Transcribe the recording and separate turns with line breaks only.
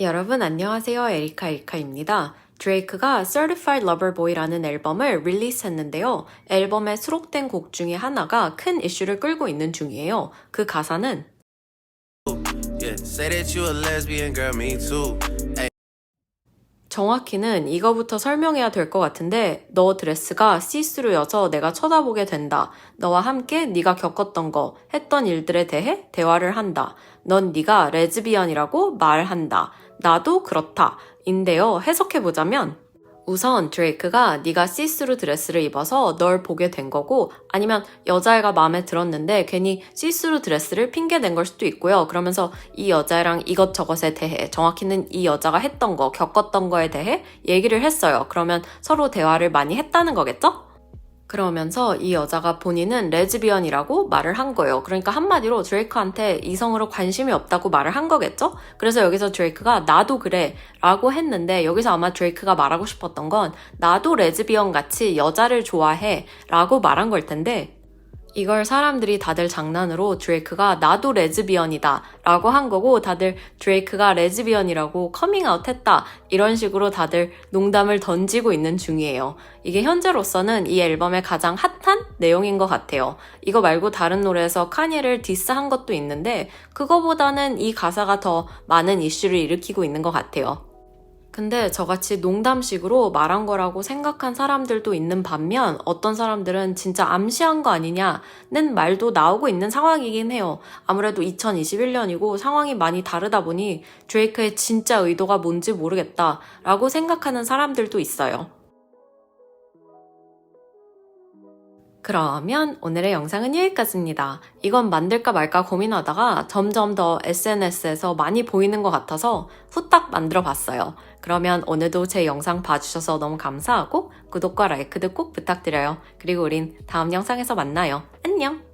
여러분 안녕하세요. 에리카 에리카입니다. 드레이크가 Certified Lover Boy라는 앨범을 릴리스했는데요. 앨범에 수록된 곡 중에 하나가 큰 이슈를 끌고 있는 중이에요. 그 가사는. 정확히는 이거부터 설명해야 될 것 같은데 너 드레스가 시스루여서 내가 쳐다보게 된다. 너와 함께 네가 겪었던 거, 했던 일들에 대해 대화를 한다. 넌 네가 레즈비언이라고 말한다. 나도 그렇다. 인데요. 해석해 보자면 우선 드레이크가 네가 시스루 드레스를 입어서 널 보게 된 거고 아니면 여자애가 마음에 들었는데 괜히 시스루 드레스를 핑계 댄 걸 수도 있고요. 그러면서 이 여자애랑 이것저것에 대해 정확히는 이 여자가 했던 거, 겪었던 거에 대해 얘기를 했어요. 그러면 서로 대화를 많이 했다는 거겠죠? 그러면서 이 여자가 본인은 레즈비언이라고 말을 한 거예요. 그러니까 한마디로 드레이크한테 이성으로 관심이 없다고 말을 한 거겠죠? 그래서 여기서 드레이크가 나도 그래 라고 했는데 여기서 아마 드레이크가 말하고 싶었던 건 나도 레즈비언 같이 여자를 좋아해 라고 말한 걸 텐데 이걸 사람들이 다들 장난으로 드레이크가 나도 레즈비언이다 라고 한 거고 다들 드레이크가 레즈비언이라고 커밍아웃 했다 이런 식으로 다들 농담을 던지고 있는 중이에요. 이게 현재로서는 이 앨범의 가장 핫한 내용인 것 같아요. 이거 말고 다른 노래에서 카니를 디스한 것도 있는데 그거보다는 이 가사가 더 많은 이슈를 일으키고 있는 것 같아요. 근데 저같이 농담식으로 말한 거라고 생각한 사람들도 있는 반면 어떤 사람들은 진짜 암시한 거 아니냐는 말도 나오고 있는 상황이긴 해요. 아무래도 2021년이고 상황이 많이 다르다 보니 드레이크의 진짜 의도가 뭔지 모르겠다라고 생각하는 사람들도 있어요. 그러면 오늘의 영상은 여기까지입니다. 이건 만들까 말까 고민하다가 점점 더 SNS에서 많이 보이는 것 같아서 후딱 만들어 봤어요. 그러면 오늘도 제 영상 봐주셔서 너무 감사하고 구독과 라이크도 꼭 부탁드려요. 그리고 우린 다음 영상에서 만나요. 안녕!